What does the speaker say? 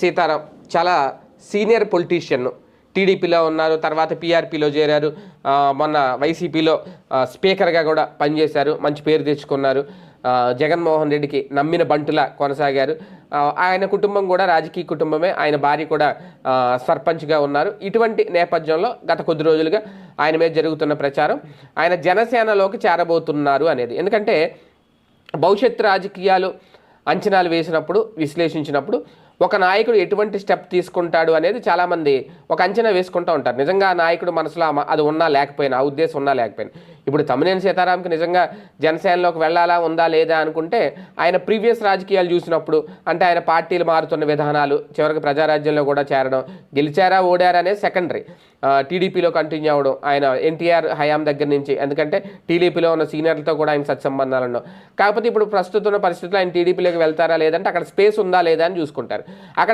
సీతారాం చాలా senior politician టీడీపీలో ఉన్నారు తర్వాత పీఆర్పీలో చేరారు మొన్న వైసీపీలో స్పీకర్గా కూడా పనిచేశారు మంచి పేరు తెచ్చుకున్నారు. జగన్మోహన్ రెడ్డికి నమ్మిన బంటులా కొనసాగారు. ఆయన కుటుంబం కూడా రాజకీయ కుటుంబమే ఆయన భార్య కూడా సర్పంచ్గా ఉన్నారు. ఇటువంటి నేపథ్యంలో గత కొద్ది రోజులుగా ఆయన మీద జరుగుతున్న ప్రచారం ఆయన జనసేనలోకి చేరబోతున్నారు అనేది. ఎందుకంటే భవిష్యత్ రాజకీయాలు అంచనాలు వేసినప్పుడు విశ్లేషించినప్పుడు ఒక నాయకుడు ఎటువంటి స్టెప్ తీసుకుంటాడు అనేది చాలామంది ఒక అంచనా వేసుకుంటూ ఉంటారు. నిజంగా నాయకుడు మనసులో అది ఉన్నా లేకపోయినా ఆ ఉద్దేశం ఉన్నా లేకపోయినా. ఇప్పుడు తమ్మినేని సీతారాంకి నిజంగా జనసేనలోకి వెళ్ళాలా ఉందా లేదా అనుకుంటే ఆయన ప్రీవియస్ రాజకీయాలు చూసినప్పుడు అంటే ఆయన పార్టీలు మారుతున్న విధానాలు చివరికి ప్రజారాజ్యంలో కూడా చేరడం గెలిచారా ఓడారా అనేది సెకండరీ టీడీపీలో కంటిన్యూ అవ్వడం ఆయన ఎన్టీఆర్ హయాం దగ్గర నుంచి ఎందుకంటే టీడీపీలో ఉన్న సీనియర్లతో కూడా ఆయన సత్సంబంధాలు ఉండవు. కాకపోతే ఇప్పుడు ప్రస్తుతం ఉన్న పరిస్థితుల్లో ఆయన టీడీపీలోకి వెళ్తారా లేదంటే అక్కడ స్పేస్ ఉందా లేదా అని చూసుకుంటారు. అక్కడ